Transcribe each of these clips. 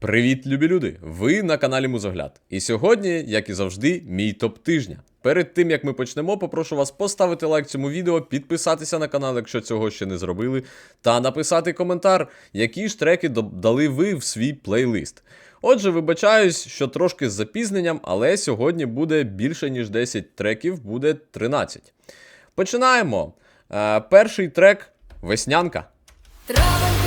Привіт, любі люди! Ви на каналі Музогляд. І сьогодні, як і завжди, мій топ тижня. Перед тим як ми почнемо, попрошу вас поставити лайк цьому відео, підписатися на канал, якщо цього ще не зробили, та написати коментар, які ж треки додали ви в свій плейлист. Отже, вибачаюсь, що трошки з запізненням, але сьогодні буде більше ніж 10 треків, буде 13. Починаємо. Е, перший трек Веснянка. Травонько,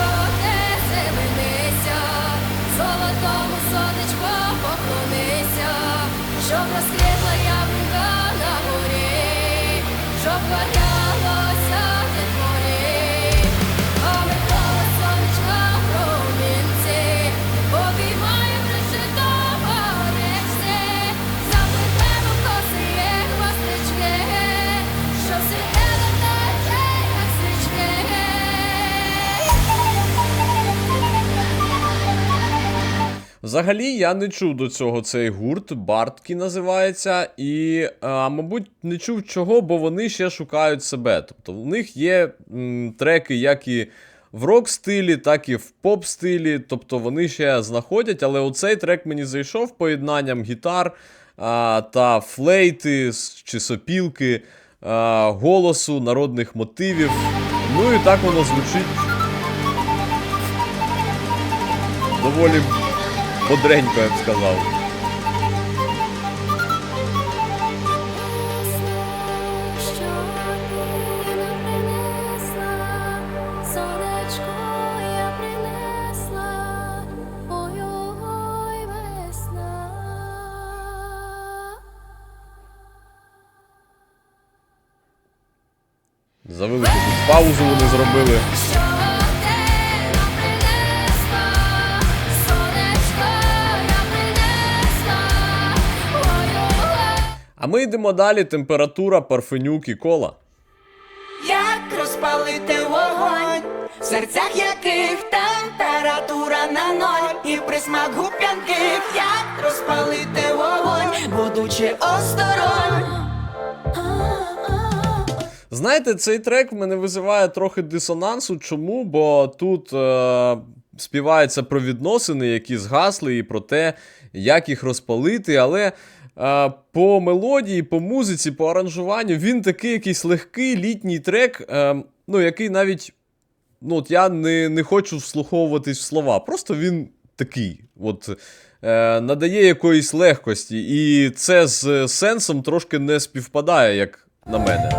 Взагалі, я не чув до цього цей гурт, Барткі називається, і, а, мабуть, не чув чого, бо вони ще шукають себе. Тобто в них є м, треки як і в рок-стилі, так і в поп-стилі. Тобто вони ще знаходять, але оцей трек мені зайшов поєднанням гітар а, та флейти чи сопілки, а, голосу, народних мотивів. Ну і так воно звучить доволі бодренько, я б сказав. За велику паузу вони зробили. А ми йдемо далі. Температура, парфенюк і кола. Як розпалити вогонь, в серцях яких температура на ноль, і присмак губ п'янких, як розпалити вогонь, будучи осторонь. Знаєте, цей трек в мене визиває трохи дисонансу. Чому? Бо тут е, співається про відносини, які згасли, і про те, як їх розпалити, але. По мелодії, по музиці, по аранжуванню він такий якийсь легкий літній трек, е, ну, який навіть ну, от я не, не хочу вслуховуватись в слова. Просто він такий. От, е, надає якоїсь легкості. І це з сенсом трошки не співпадає, як на мене.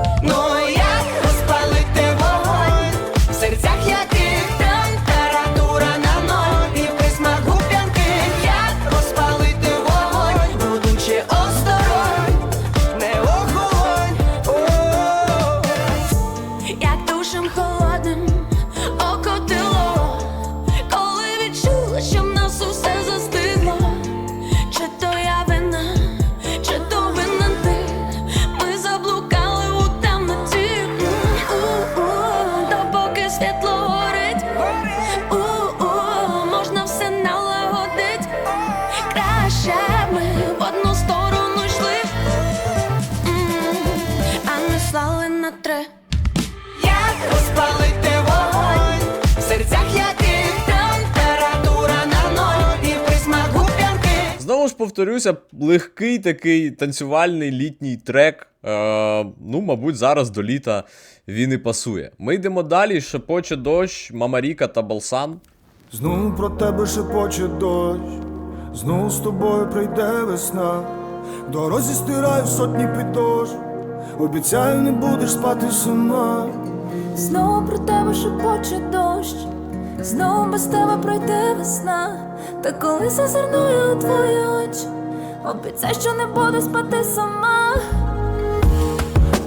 Повторюся, легкий такий танцювальний літній трек. Е, ну, мабуть, зараз до літа він і пасує. Ми йдемо далі. Шепоче дощ, Мамаріка та Балсан. Знову про тебе шепоче дощ, знову з тобою прийде весна. В дорозі стираю сотні піддож, обіцяю, не будеш спати сама. Знову про тебе шепоче дощ, знову без тебе пройде весна. Та коли зазирную у твої очі, обіцяй, що не буду спати сама.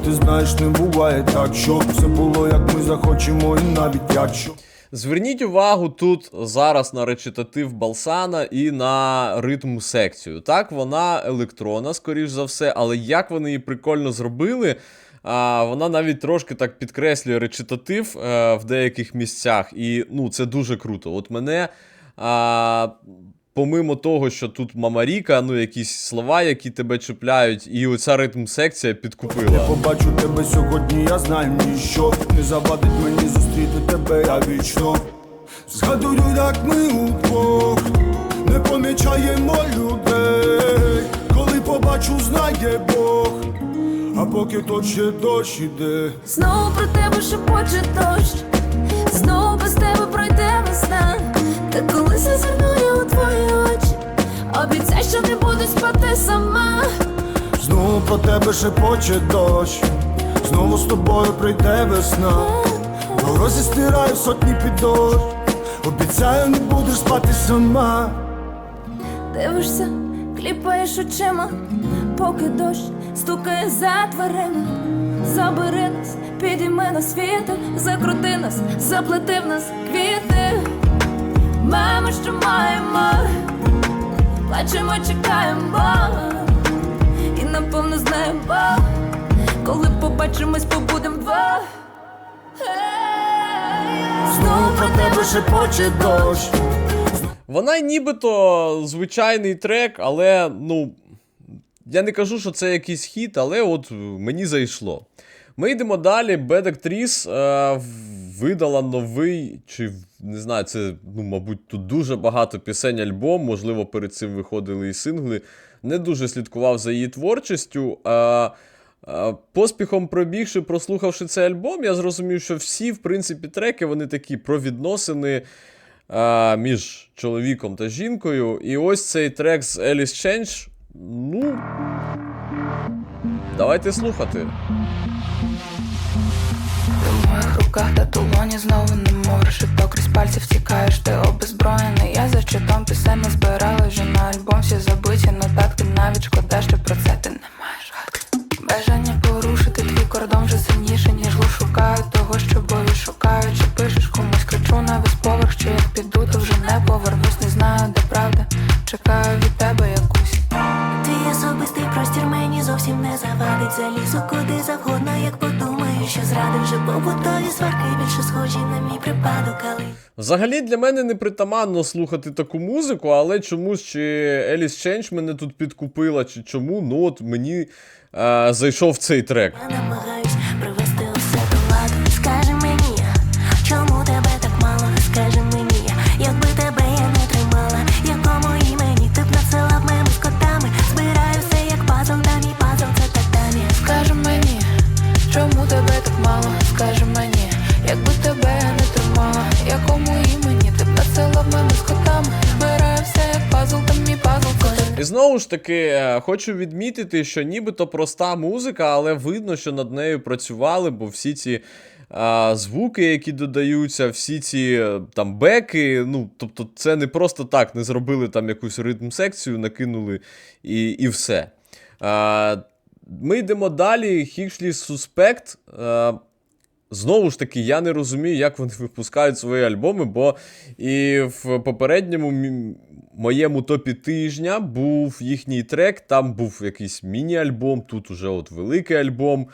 Ти знаєш, не буває так, щоб все було, як ми захочемо, і навіть якщо. Зверніть увагу тут зараз на речитатив Балсана і на ритм секцію. Так, вона електронна, скоріш за все, але як вони її прикольно зробили. А, вона навіть трошки так підкреслює речитатив е, в деяких місцях, і ну, це дуже круто. От мене а, помимо того, що тут Мамаріка, ну якісь слова, які тебе чіпляють, і оця ритм секція підкупила. Я Побачу тебе сьогодні, я знаю ніщо не завадить мені зустріти тебе, я вічно. Згадую, як ми удвох навчаємо людей, коли побачу, знає Бог, а поки то ще дощ іде. Знову про тебе шепоче дощ, Та коли зазирну у твої очі, обіцяй, що не буду спати сама. Знову про тебе шепоче дощ, знову з тобою прийде весна. Дорозі стираю сотні піддощ, обіцяю, не будеш спати сама. Дивишся, кліпаєш очима, поки дощ стукає за дверима. Забери нас, підійми нас вітер, закрути нас, заплети в нас квіти. Маємо, що маємо, плачемо, чекаємо, і напевно знаємо, коли побачимось, побудем два. Знову про тебе шепоче дощ. Вона нібито звичайний трек, але ну. Я не кажу, що це якийсь хіт, але от мені зайшло. Ми йдемо далі. Actress е, видала новий, чи не знаю, це, ну, мабуть, тут дуже багато пісень альбом, можливо, перед цим виходили і сингли. Не дуже слідкував за її творчістю. Е, е, поспіхом пробігши, прослухавши цей альбом, я зрозумів, що всі, в принципі, треки вони такі про відносини е, між чоловіком та жінкою. І ось цей трек з Alice Change. Ну. Давайте слухати. Ти в моїх руках та тулоні знову не можеш. І то крізь пальці втікаєш, ти обезброєний. Я за читом пісень не збирала вже на альбом всі забиті. Нотатки навіть шкода, що про це ти не Взагалі для мене непритаманно слухати таку музику, але чомусь чи Alice Change мене тут підкупила, чи чому, ну от мені е, зайшов цей трек. я намагаюсь ж таки, е, хочу відмітити, що нібито проста музика, але видно, що над нею працювали, бо всі ці е, звуки, які додаються, всі ці е, там беки, ну, тобто, це не просто так, не зробили там якусь ритм-секцію, накинули і, і все. Ми йдемо далі. Хікшлі Суспект. Знову ж таки, я не розумію, як вони випускають свої альбоми, бо і в попередньому моєму топі тижня був їхній трек, там був якийсь міні-альбом, тут уже от великий альбом.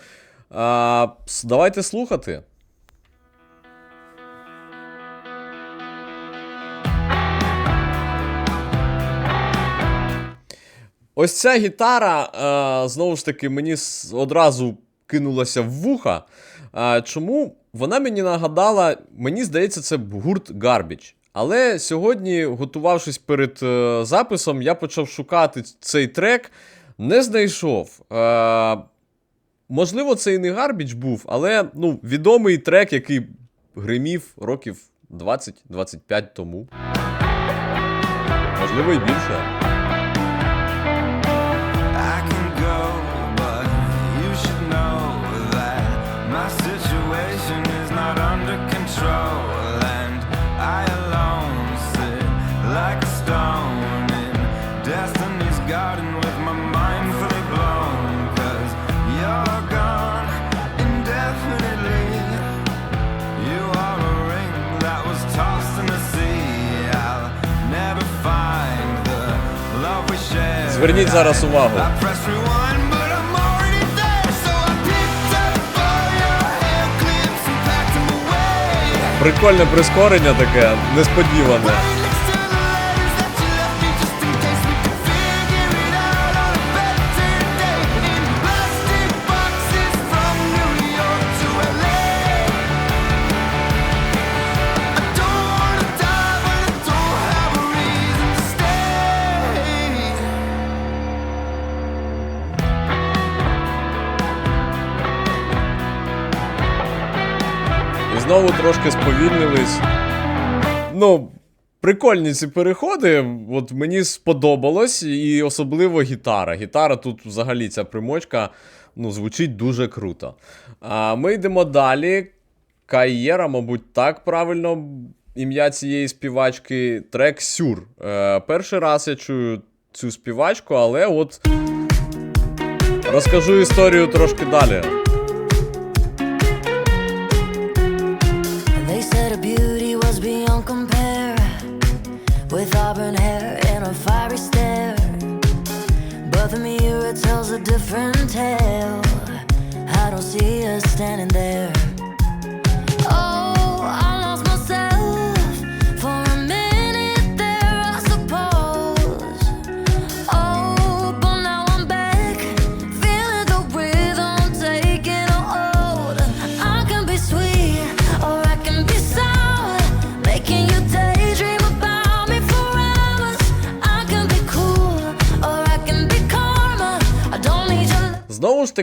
А, давайте слухати. Ось ця гітара, знову ж таки, мені одразу кинулася в вуха. Чому? Вона мені нагадала, мені здається, це гурт Garbage. Але сьогодні, готувавшись перед е, записом, я почав шукати цей трек, не знайшов. Е, можливо, це і не Garbage був, але ну, відомий трек, який гримів років 20-25 тому. Можливо, і більше. Packed зараз увагу. Прикольне прискорення таке, несподіване. Знову трошки сповільнились. Ну, прикольні ці переходи. От мені сподобалось, і особливо гітара. Гітара тут взагалі ця примочка ну, звучить дуже круто. А ми йдемо далі. Каєра, мабуть, так правильно ім'я цієї співачки. Трек Сюр. Е, перший раз я чую цю співачку, але от розкажу історію трошки далі. Different tale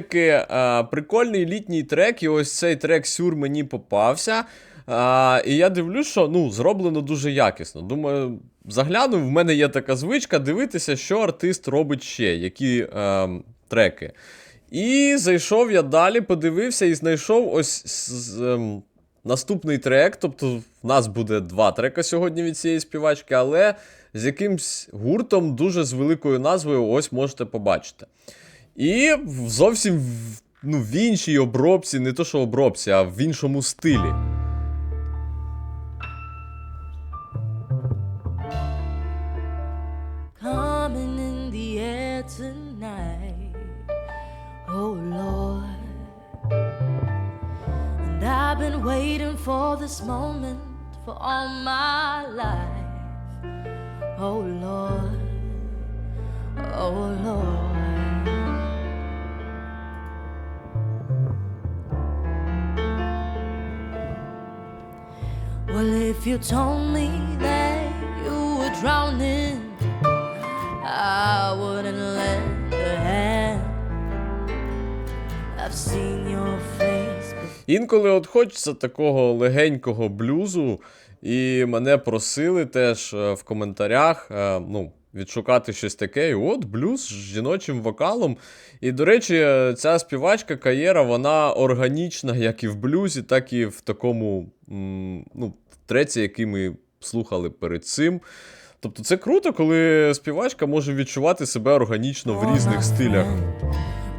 таки, е, прикольний літній трек, і ось цей трек Сюр мені попався. Е, і я дивлюсь, що ну, зроблено дуже якісно. Думаю, заглянув, в мене є така звичка дивитися, що артист робить ще, які е, треки. І зайшов я далі, подивився і знайшов ось з- ем, наступний трек. Тобто, в нас буде два трека сьогодні від цієї співачки, але з якимсь гуртом дуже з великою назвою, ось можете побачити. І зовсім ну, в іншій обробці, не то що обробці, а в іншому стилі. Oh been waiting for this moment for all my life. Oh Lord. Oh Lord. Well, if you told me that you were drowning, I wouldn't lend a hand. I've seen your face. Інколи от хочеться такого легенького блюзу, і мене просили теж е, в коментарях е, ну, відшукати щось таке. І от блюз з жіночим вокалом. І, до речі, е, ця співачка Каєра, вона органічна як і в блюзі, так і в такому ну, в який ми слухали перед цим. Тобто це круто, коли співачка може відчувати себе органічно в різних стилях.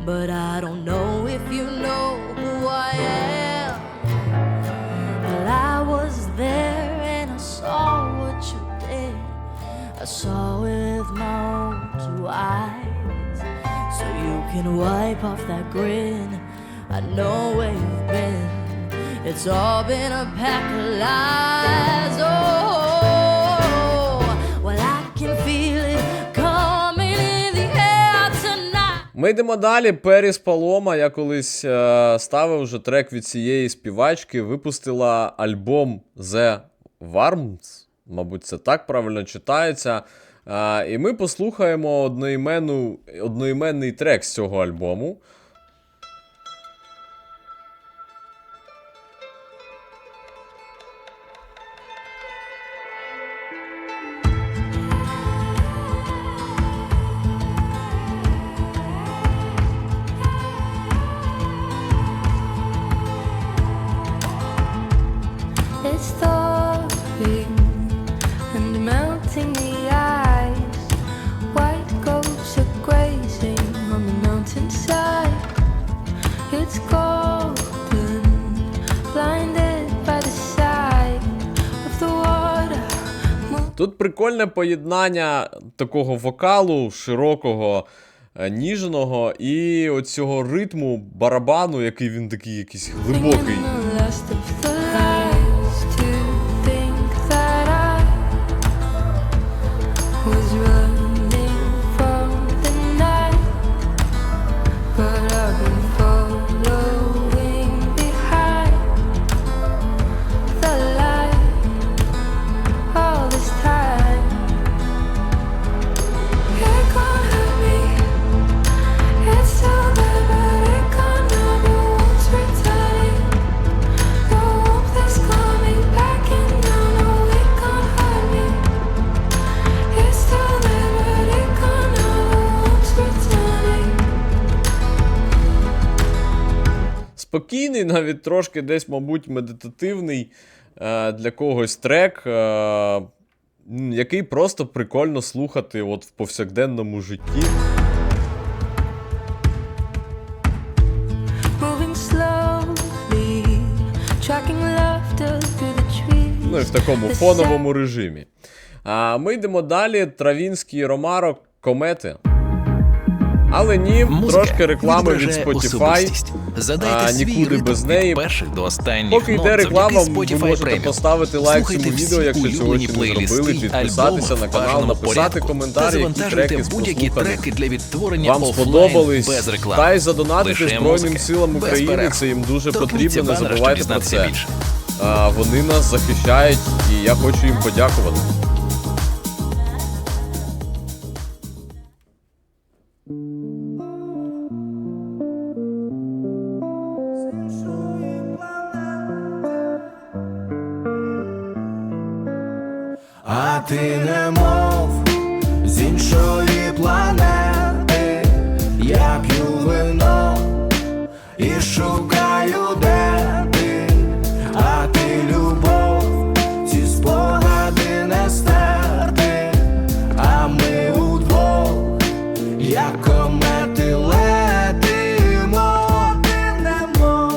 But I don't know if you know who I am. Well, I was there and I saw what you did. I saw with my own two eyes. So you can wipe off that grin. I know where you've been. It's all been a pack of lies. Oh. Ми йдемо далі. Періс Палома. Я колись е, ставив вже трек від цієї співачки. Випустила альбом The Warms. Мабуть, це так правильно читається. Е, і ми послухаємо одноіменний трек з цього альбому. Тут прикольне поєднання такого вокалу широкого, е, ніжного і оцього ритму барабану, який він такий якийсь глибокий. Спокійний, навіть трошки десь, мабуть, медитативний е, для когось трек, е, який просто прикольно слухати от в повсякденному житті. Ну і в такому фоновому режимі. А ми йдемо далі. Травінський Ромаро комети. Але ні, Музика трошки реклами від Spotify. а, нікуди без неї. перших до останніх Поки йде реклама, ви можете Premium. поставити лайк Слухайте цьому відео, якщо цього ще не зробили, підписатися на канал, написати коментарі, які треки будь-які треки для відтворення вам сподобались, без реклами. та й задонатити Лише Збройним музика, силам України. Це їм дуже потрібно. Не забувайте про це. більше. А, вони нас захищають, і я хочу їм подякувати. Ти не мов з іншої планети, я п'ю вино і шукаю, де ти, а ти любов, ці спогади не стерти, а ми удвох, як комети летимо, ти не мов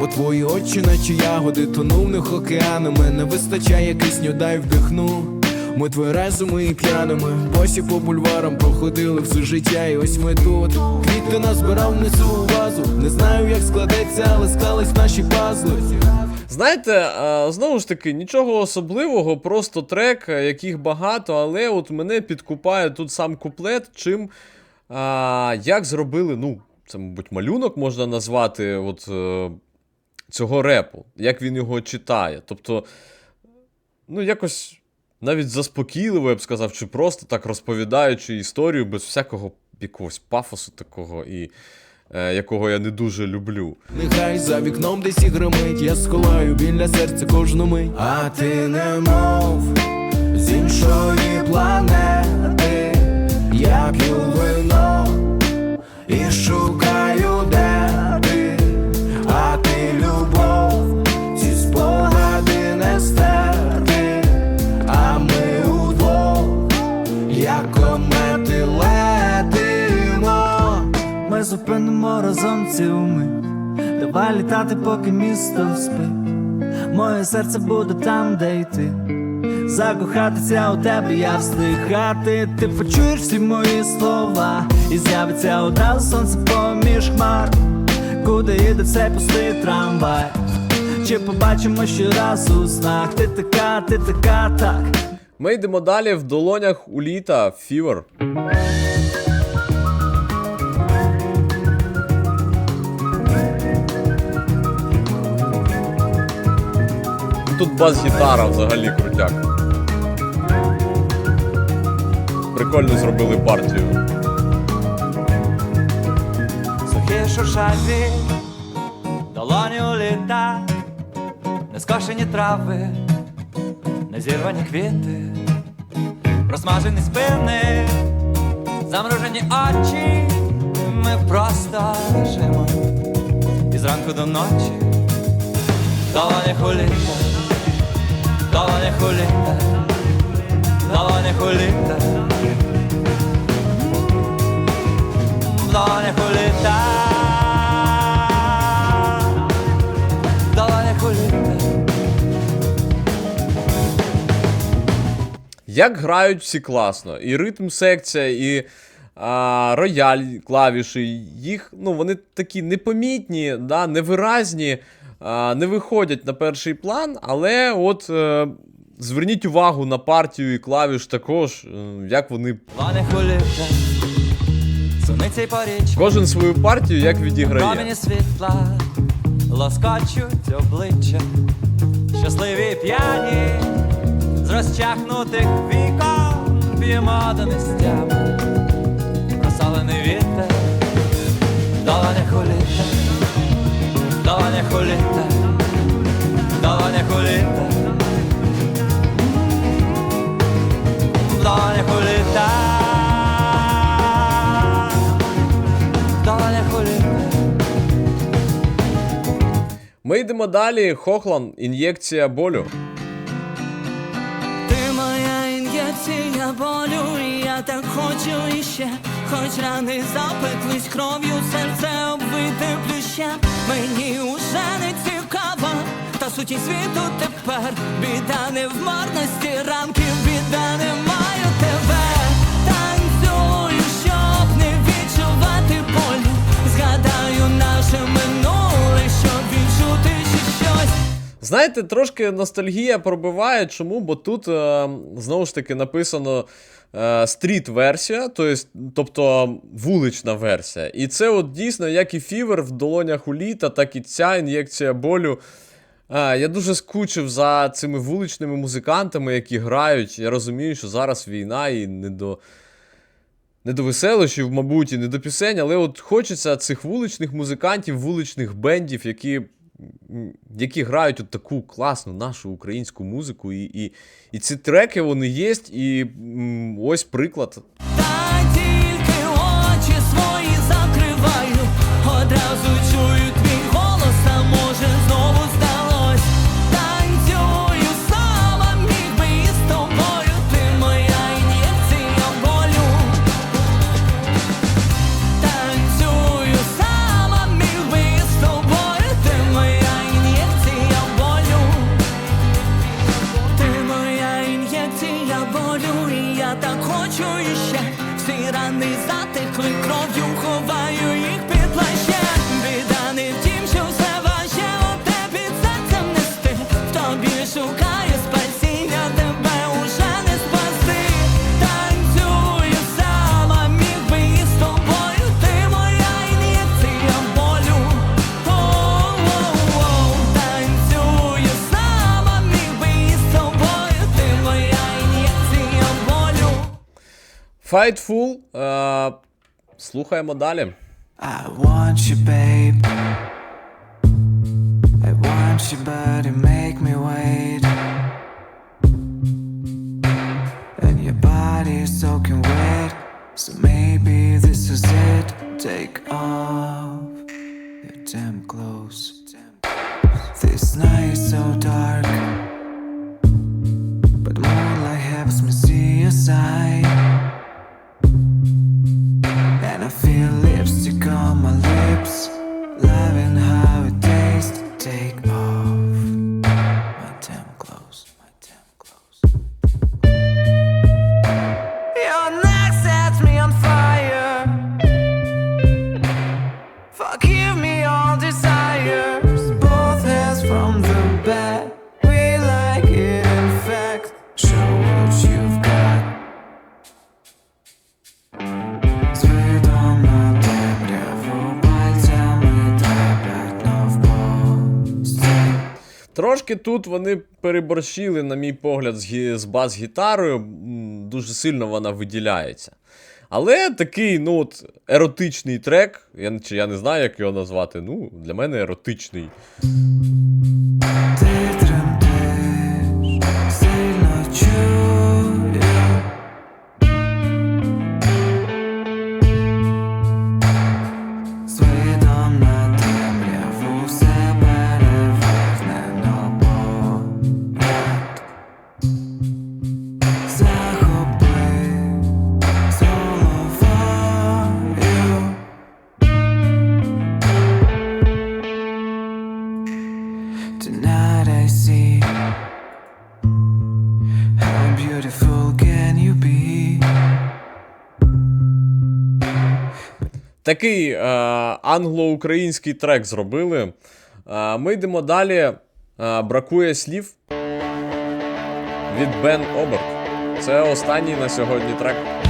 Бо твої очі, наче ягоди, тонув них океанами Не вистачає кисню, дай вдихну Ми тверезими і п'яними Босі по бульварам проходили все життя, і ось ми тут. Квіти назбирав внизу у вазу. Не знаю, як складеться, але склались наші пазли. Знаєте, знову ж таки, нічого особливого, просто трек, яких багато, але от мене підкупає тут сам куплет, чим а, як зробили, ну, це, мабуть, малюнок можна назвати от, е, цього репу, як він його читає. Тобто, ну, якось навіть заспокійливо, я б сказав, чи просто так розповідаючи історію без всякого якогось пафосу такого і. е, Якого я не дуже люблю. Нехай за вікном десь і гримить, я сховаю біля серця кожну мить. А ти не мов з іншої планети, я п'ю вино і шукаю, Ми зупинимо разом цю мить. Давай літати, поки місто спить Моє серце буде там, де йти. Закохатися у тебе, я встигати Ти почуєш всі мої слова І з'явиться одразу сонце поміж хмар. Куди їде цей пустий трамвай? Чи побачимо ще раз у снах? Ти така, ти така, так. Ми йдемо далі в долонях у літа Фівер. Тут бас-гітара взагалі крутяк. Прикольно зробили партію. Сухі шуршаві, долоні літа, нескошені трави, незірвані квіти, розмажені спини, замружені очі, ми просто лежимо і зранку до ночі, долоні у літа, долоні у літа, долоні у літа. долонях у літа, в долонях у. Як грають всі класно. І ритм секція, і а, рояль, клавіші, їх, ну, вони такі непомітні, да, невиразні, а, не виходять на перший план, але от е, зверніть увагу на партію і клавіш також, е, як вони. Кожен свою партію як відіграє. світла, лоскочуть обличчя, щасливі п'яні, з розчахнутих вікон п'ємо до нестями, в долонях у літа, в долонях у літа. Ми йдемо далі. Хохлан, ін'єкція болю. Ти моя ін'єкція болю, і так хочу іще. Хоч рани запеклись кров'ю, серце обвите плющем. Мені уже не цікаво, та суті світу тепер. Біда не в марності ранків, біда не маю тебе. Танцюю, щоб не відчувати болю. Згадаю наше минуле, щоб відчути ще щось. Знаєте, трошки ностальгія пробиває. Чому? Бо тут е, знову ж таки написано стріт-версія, тобто вулична версія. І це от дійсно, як і фівер в долонях у літа, так і ця ін'єкція болю. Я дуже скучив за цими вуличними музикантами, які грають. Я розумію, що зараз війна і не до. Не до веселощів, мабуть, і не до пісень, але от хочеться цих вуличних музикантів, вуличних бендів, які, які грають от таку класну нашу українську музику. І, і, і ці треки вони є, і ось приклад. Та тільки очі свої закриваю, одразу чую Fightful. Е, слухаємо далі. I want you, babe. I want you, but you make me wait. And your body is soaking wet. So maybe this is it. Take off your damn clothes. Трошки тут вони переборщили, на мій погляд, з, з бас-гітарою. Дуже сильно вона виділяється. Але такий, ну, от, еротичний трек, я, чи я не знаю, як його назвати. Ну, для мене еротичний. Tonight I see how beautiful can you be. Такий е, англо-український трек зробили. Е, ми йдемо далі. Е, бракує слів від Бен Оберт. Це останній на сьогодні трек.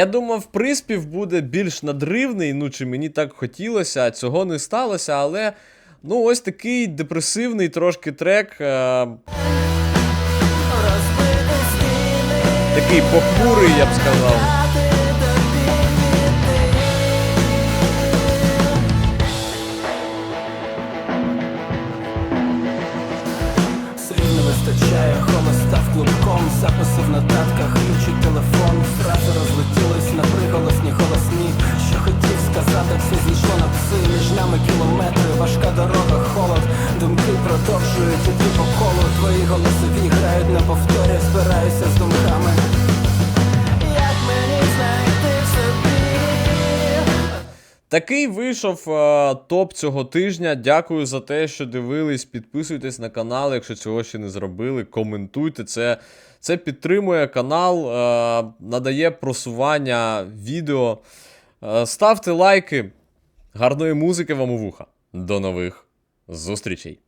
Я думав, приспів буде більш надривний, ну чи мені так хотілося, а цього не сталося, але ну ось такий депресивний трошки трек. Е... Такий похмурий, я б сказав. Вийшов е, топ цього тижня. Дякую за те, що дивились. Підписуйтесь на канал, якщо цього ще не зробили. Коментуйте це. Це підтримує канал, е, надає просування відео. Е, ставте лайки. Гарної музики вам у вуха. До нових зустрічей!